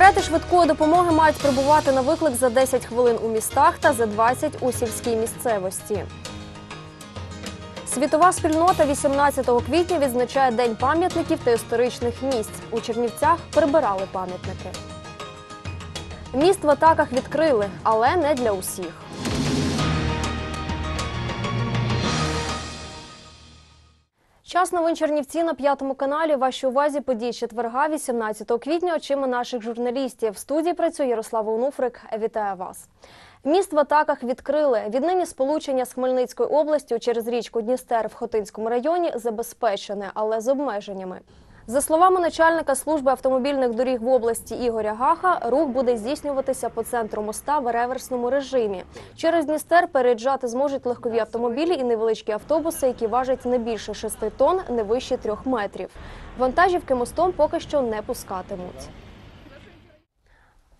Карети швидкої допомоги мають прибувати на виклик за 10 хвилин у містах та за 20 у сільській місцевості. Світова спільнота 18 квітня відзначає День пам'ятників та історичних місць. У Чернівцях прибирали пам'ятники. Міст в атаках відкрили, але не для усіх. Час новин Чернівці на п'ятому каналі. Вашій увазі події четверга, 18 квітня. Очима наших журналістів. В студії працює Ярослава Онуфрик. Вітаю вас. Міст в атаках відкрили. Віднині сполучення з Хмельницькою областю через річку Дністер в Хотинському районі забезпечене, але з обмеженнями. За словами начальника служби автомобільних доріг в області Ігоря Гаха, рух буде здійснюватися по центру моста в реверсному режимі. Через Дністер переїжджати зможуть легкові автомобілі і невеличкі автобуси, які важать не більше 6 тонн, не вище 3 метрів. Вантажівки мостом поки що не пускатимуть.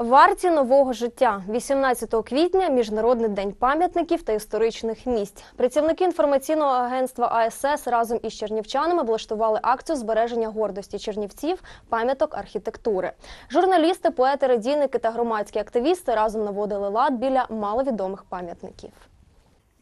Варті нового життя 18 квітня міжнародний день пам'ятників та історичних місць. Працівники інформаційного агентства АСС разом із чернівчанами влаштували акцію збереження гордості чернівців, пам'яток архітектури. Журналісти, поети, радійники та громадські активісти разом наводили лад біля маловідомих пам'ятників.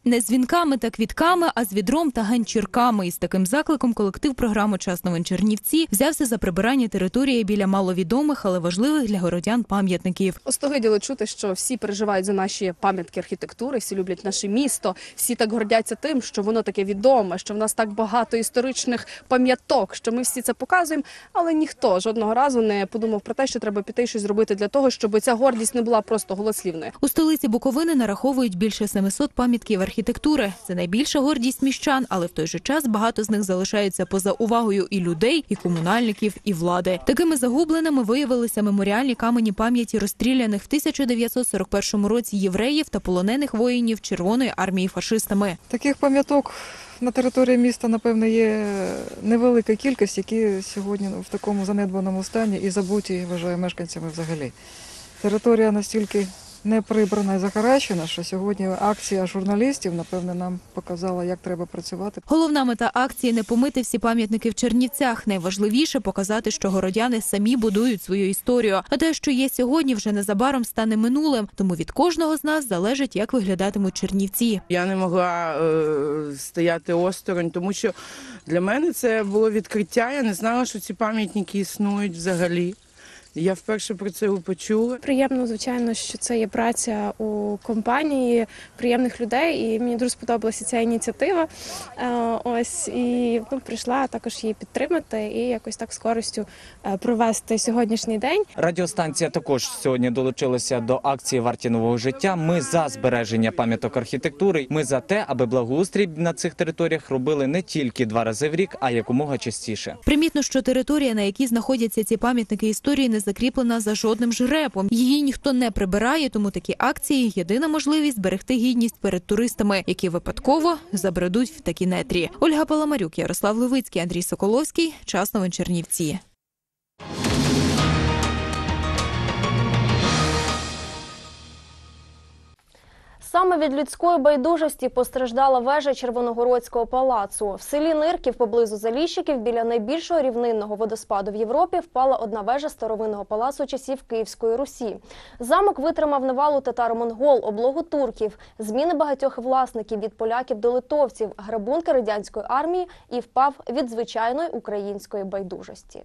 Не з дзвінками та квітками, а з відром та ганчірками. І з таким закликом колектив програми «Час новин Чернівці взявся за прибирання території біля маловідомих, але важливих для городян пам'ятників. Остогиділо чути, що всі переживають за наші пам'ятки архітектури, всі люблять наше місто, всі так гордяться тим, що воно таке відоме, що в нас так багато історичних пам'яток, що ми всі це показуємо. Але ніхто жодного разу не подумав про те, що треба піти щось зробити для того, щоб ця гордість не була просто голослівною. У столиці Буковини нараховують більше 700 пам'ятків архітектури. Це найбільша гордість міщан, але в той же час багато з них залишаються поза увагою і людей, і комунальників, і влади. Такими загубленими виявилися меморіальні камені пам'яті розстріляних в 1941 році євреїв та полонених воїнів Червоної армії фашистами. Таких пам'яток на території міста, напевно, є невелика кількість, які сьогодні в такому занедбаному стані і забуті, вважаю, мешканцями взагалі. Територія настільки не прибрана і захаращена, що сьогодні акція журналістів, напевно, нам показала, як треба працювати. Головна мета акції не помити всі пам'ятники в Чернівцях. Найважливіше показати, що городяни самі будують свою історію. А те, що є сьогодні, вже незабаром стане минулим. Тому від кожного з нас залежить, як виглядатимуть Чернівці. Я не могла е, стояти осторонь, тому що для мене це було відкриття. Я не знала, що ці пам'ятники існують взагалі. Я вперше про це почула. Приємно, звичайно, що це є праця у компанії приємних людей, і мені дуже сподобалася ця ініціатива. Е, Ось і ну, прийшла також її підтримати і якось так з користю е, провести сьогоднішній день. Радіостанція також сьогодні долучилася до акції Варті нового життя. Ми за збереження пам'яток архітектури. Ми за те, аби благоустрій на цих територіях робили не тільки два рази в рік, а якомога частіше. Примітно, що територія, на якій знаходяться ці пам'ятники історії, не закріплена за жодним жрепом. Її ніхто не прибирає, тому такі акції єдина можливість зберегти гідність перед туристами, які випадково забредуть в такі нетрі. Ольга Паламарюк, Ярослав Левицький, Андрій Соколовський. Час новин Чернівці. Саме від людської байдужості постраждала вежа Червоногородського палацу. В селі Нирків поблизу Заліщиків біля найбільшого рівнинного водоспаду в Європі впала одна вежа старовинного палацу часів Київської Русі. Замок витримав навалу татаро-монгол, облогу турків, зміни багатьох власників від поляків до литовців, грабунки радянської армії і впав від звичайної української байдужості.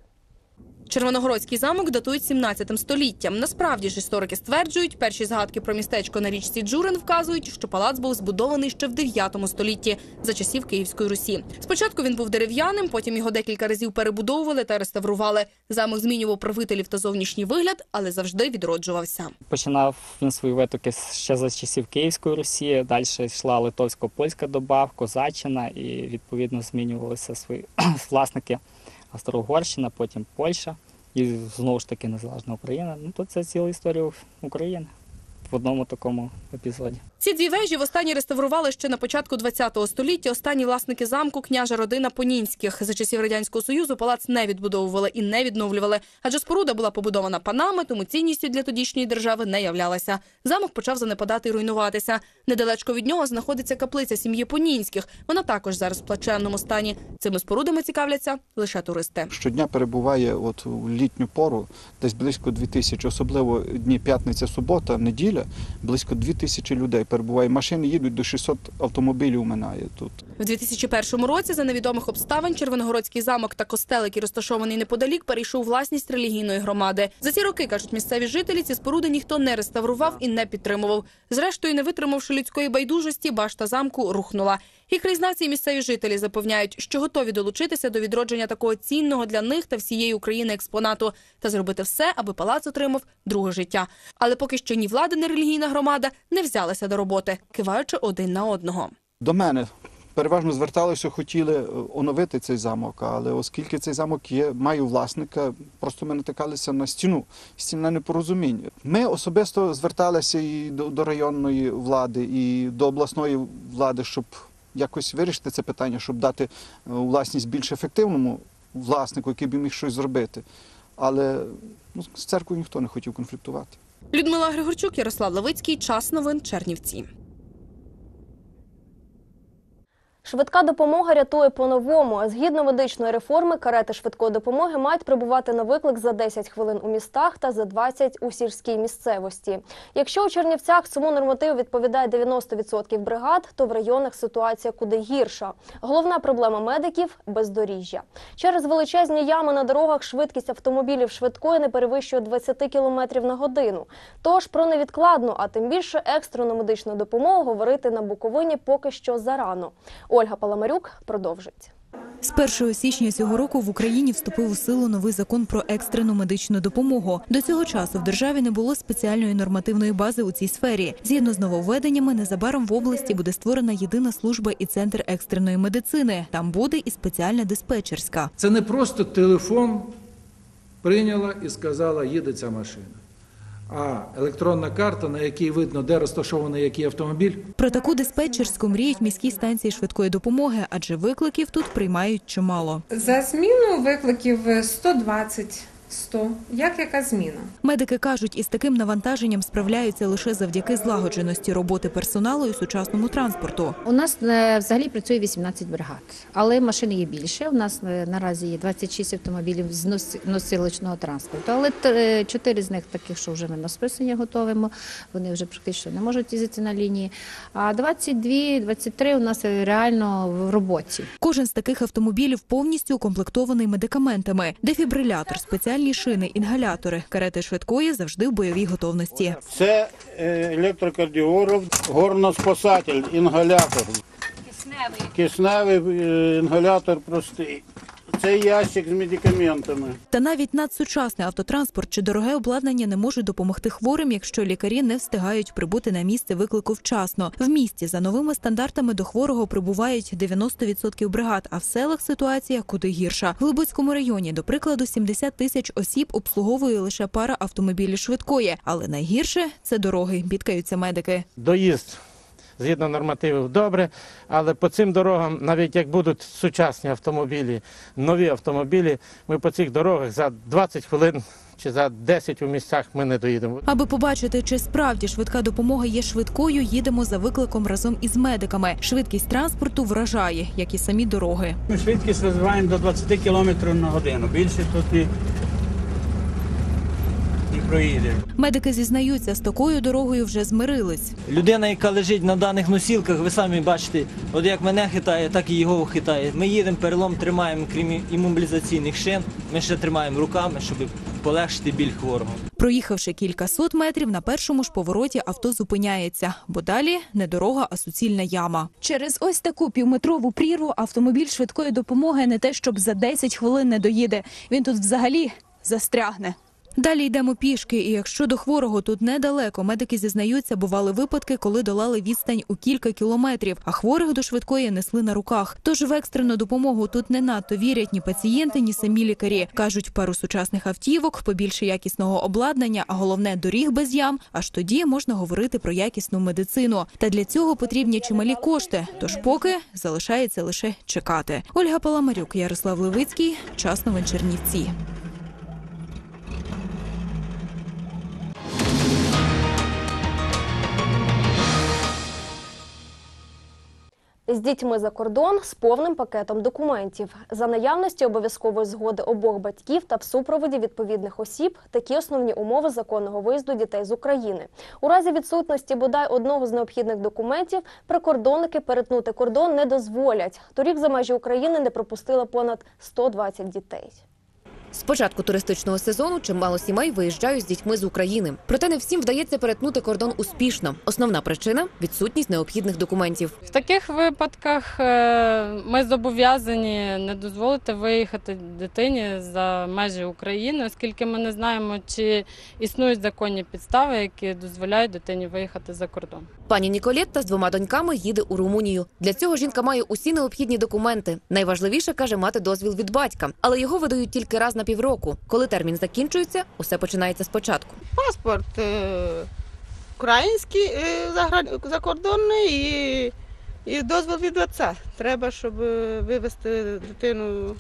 Червоногородський замок датують 17 століттям. Насправді ж історики стверджують, перші згадки про містечко на річці Джурин вказують, що палац був збудований ще в 9 столітті за часів Київської Русі. Спочатку він був дерев'яним, потім його декілька разів перебудовували та реставрували. Замок змінював правителів та зовнішній вигляд, але завжди відроджувався. Починав він свої витоки ще за часів Київської Росії. Далі йшла литовсько-польська доба, козаччина, і відповідно змінювалися свої власники Австро-Угорщина, потім Польща і знову ж таки незалежна Україна. Ну то це ціла історія України. В одному такому епізоді. Ці дві вежі востаннє реставрували ще на початку ХХ століття. Останні власники замку княжа родина Понінських. За часів радянського союзу палац не відбудовували і не відновлювали, адже споруда була побудована панами, тому цінністю для тодішньої держави не являлася. Замок почав занепадати і руйнуватися. Недалечко від нього знаходиться каплиця сім'ї Понінських. Вона також зараз в плачевному стані. Цими спорудами цікавляться лише туристи. Щодня перебуває от у літню пору десь близько 2 тисячі, особливо дні п'ятниця, субота, неділя, близько 2 тисячі людей перебуває. Машини їдуть до 600 автомобілів минає тут. В 2001 році за невідомих обставин Червоногородський замок та костел, який розташований неподалік, перейшов власність релігійної громади. За ці роки кажуть місцеві жителі, ці споруди ніхто не реставрував і не підтримував. Зрештою, не витримавши людської байдужості, башта замку рухнула. І краєзнавці і місцеві жителі запевняють, що готові долучитися до відродження такого цінного для них та всієї України експонату та зробити все, аби палац отримав друге життя. Але поки що ні влада, ні релігійна громада не взялися до роботи, киваючи один на одного. До мене переважно зверталися, хотіли е, оновити цей замок, але оскільки цей замок є, має власника, просто ми натикалися на стіну, стіна непорозуміння. Ми особисто зверталися і до, до районної влади, і до обласної влади, щоб якось вирішити це питання, щоб дати е, власність більш ефективному власнику, який би міг щось зробити. Але ну, з церквою ніхто не хотів конфліктувати. Людмила Григорчук, Ярослав Левицький. Час новин Чернівці. Швидка допомога рятує по-новому. Згідно медичної реформи, карети швидкої допомоги мають прибувати на виклик за 10 хвилин у містах та за 20 у сільській місцевості. Якщо у Чернівцях цьому нормативу відповідає 90% бригад, то в районах ситуація куди гірша. Головна проблема медиків бездоріжжя. Через величезні ями на дорогах швидкість автомобілів швидкої не перевищує 20 км на годину. Тож про невідкладну, а тим більше екстрену медичну допомогу говорити на Буковині поки що зарано. Ольга Паламарюк продовжить. З 1 січня цього року в Україні вступив у силу новий закон про екстрену медичну допомогу. До цього часу в державі не було спеціальної нормативної бази у цій сфері. Згідно з нововведеннями, незабаром в області буде створена єдина служба і центр екстреної медицини. Там буде і спеціальна диспетчерська. Це не просто телефон прийняла і сказала, їде ця машина. А електронна карта, на якій видно, де розташований який автомобіль, Про таку диспетчерську мріють міські станції швидкої допомоги, адже викликів тут приймають чимало. За зміну викликів 120 100. Як яка зміна? Медики кажуть, із таким навантаженням справляються лише завдяки злагодженості роботи персоналу і сучасному транспорту. У нас е, взагалі працює 18 бригад, але машин є більше. У нас е, наразі є 26 автомобілів з носи- носилочного транспорту. Але е, чотири з них таких, що вже ми на списання готовимо. Вони вже практично не можуть їздити на лінії. А 22-23 у нас реально в роботі. Кожен з таких автомобілів повністю укомплектований медикаментами: дефібрилятор, спеціальні шини, інгалятори. Карети швидкої завжди в бойовій готовності. Це е, електрокардіограф, горноспасатель, інгалятор. Кисневий. Кисневий е, інгалятор простий. Це ящик з медикаментами. Та навіть надсучасний автотранспорт чи дороге обладнання не можуть допомогти хворим, якщо лікарі не встигають прибути на місце виклику вчасно. В місті за новими стандартами до хворого прибувають 90% бригад, а в селах ситуація куди гірша. В Глибоцькому районі, до прикладу, 70 тисяч осіб обслуговує лише пара автомобілів швидкої. Але найгірше це дороги, бідкаються медики. доїзд згідно нормативів добре, але по цим дорогам, навіть як будуть сучасні автомобілі, нові автомобілі, ми по цих дорогах за 20 хвилин чи за 10 у місцях ми не доїдемо. Аби побачити, чи справді швидка допомога є швидкою, їдемо за викликом разом із медиками. Швидкість транспорту вражає, як і самі дороги. Ми швидкість розвиваємо до 20 км на годину. Більше тут і, проїде. Медики зізнаються, з такою дорогою вже змирились. Людина, яка лежить на даних носілках, ви самі бачите, от як мене хитає, так і його хитає. Ми їдемо, перелом тримаємо, крім імобілізаційних шин, ми ще тримаємо руками, щоб полегшити біль хворого. Проїхавши кількасот метрів, на першому ж повороті авто зупиняється, бо далі не дорога, а суцільна яма. Через ось таку півметрову прірву автомобіль швидкої допомоги не те, щоб за 10 хвилин не доїде. Він тут взагалі застрягне. Далі йдемо пішки, і якщо до хворого тут недалеко, медики зізнаються, бували випадки, коли долали відстань у кілька кілометрів, а хворих до швидкої несли на руках. Тож в екстрену допомогу тут не надто вірять ні пацієнти, ні самі лікарі. кажуть, пару сучасних автівок, побільше якісного обладнання, а головне доріг без ям. Аж тоді можна говорити про якісну медицину. Та для цього потрібні чималі кошти. Тож поки залишається лише чекати. Ольга Паламарюк, Ярослав Левицький, час новин Чернівці. З дітьми за кордон з повним пакетом документів за наявності обов'язкової згоди обох батьків та в супроводі відповідних осіб. Такі основні умови законного виїзду дітей з України. У разі відсутності бодай одного з необхідних документів прикордонники перетнути кордон не дозволять. Торік за межі України не пропустили понад 120 дітей. З початку туристичного сезону чимало сімей виїжджають з дітьми з України. Проте не всім вдається перетнути кордон успішно. Основна причина відсутність необхідних документів. В таких випадках е, ми зобов'язані не дозволити виїхати дитині за межі України, оскільки ми не знаємо, чи існують законні підстави, які дозволяють дитині виїхати за кордон. Пані Ніколетта з двома доньками їде у Румунію. Для цього жінка має усі необхідні документи. Найважливіше каже мати дозвіл від батька, але його видають тільки раз на півроку. Коли термін закінчується, усе починається спочатку. Паспорт е, український е, закордонний і, і дозвіл від отця. Треба, щоб е, вивезти дитину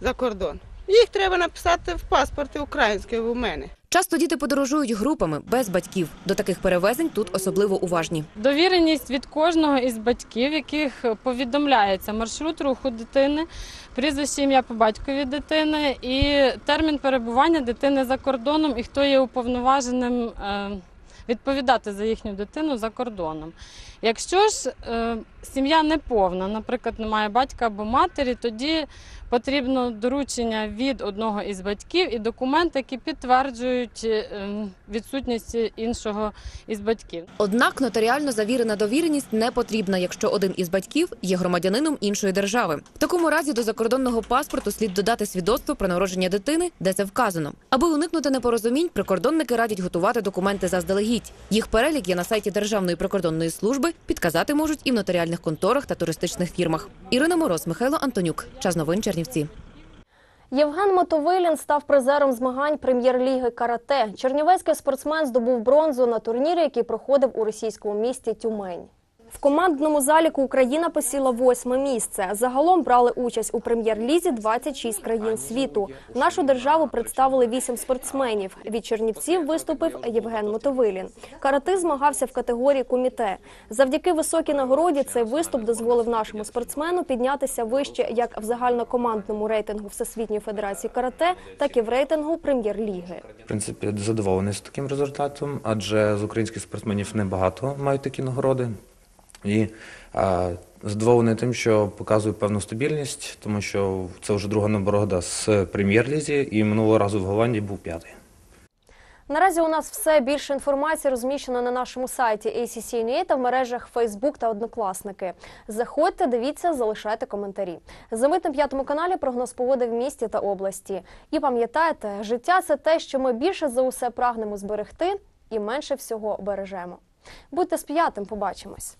за кордон. Їх треба написати в паспорті український у мене. Часто діти подорожують групами без батьків. До таких перевезень тут особливо уважні. Довіреність від кожного із батьків, яких повідомляється маршрут руху дитини, прізвище ім'я по батькові дитини і термін перебування дитини за кордоном, і хто є уповноваженим е, відповідати за їхню дитину за кордоном. Якщо ж е, сім'я не повна, наприклад, немає батька або матері, тоді потрібно доручення від одного із батьків і документи, які підтверджують е, відсутність іншого із батьків. Однак нотаріально завірена довіреність не потрібна, якщо один із батьків є громадянином іншої держави. В такому разі до закордонного паспорту слід додати свідоцтво про народження дитини, де це вказано. Аби уникнути непорозумінь, прикордонники радять готувати документи заздалегідь. Їх перелік є на сайті Державної прикордонної служби. Підказати можуть і в нотаріальних конторах та туристичних фірмах. Ірина Мороз, Михайло Антонюк. Час новин Чернівці. Євген Мотовилін став призером змагань прем'єр-ліги карате. Чернівецький спортсмен здобув бронзу на турнірі, який проходив у російському місті Тюмень. В командному заліку Україна посіла восьме місце. Загалом брали участь у прем'єр-лізі 26 країн світу. Нашу державу представили вісім спортсменів. Від Чернівців виступив Євген Мотовилін. Карати змагався в категорії коміте. Завдяки високій нагороді цей виступ дозволив нашому спортсмену піднятися вище як в загальнокомандному рейтингу Всесвітньої федерації карате, так і в рейтингу прем'єр-ліги. В принципі, задоволений з таким результатом, адже з українських спортсменів небагато мають такі нагороди. І е, задоволений тим, що показує певну стабільність, тому що це вже друга нагорода з прем'єр-лізі, і минулого разу в Голландії був п'ятий. Наразі у нас все більше інформації розміщено на нашому сайті ACC.NA та в мережах Facebook та Однокласники. Заходьте, дивіться, залишайте коментарі. За мить на п'ятому каналі прогноз погоди в місті та області. І пам'ятайте, життя це те, що ми більше за усе прагнемо зберегти і менше всього бережемо. Будьте з п'ятим, побачимось.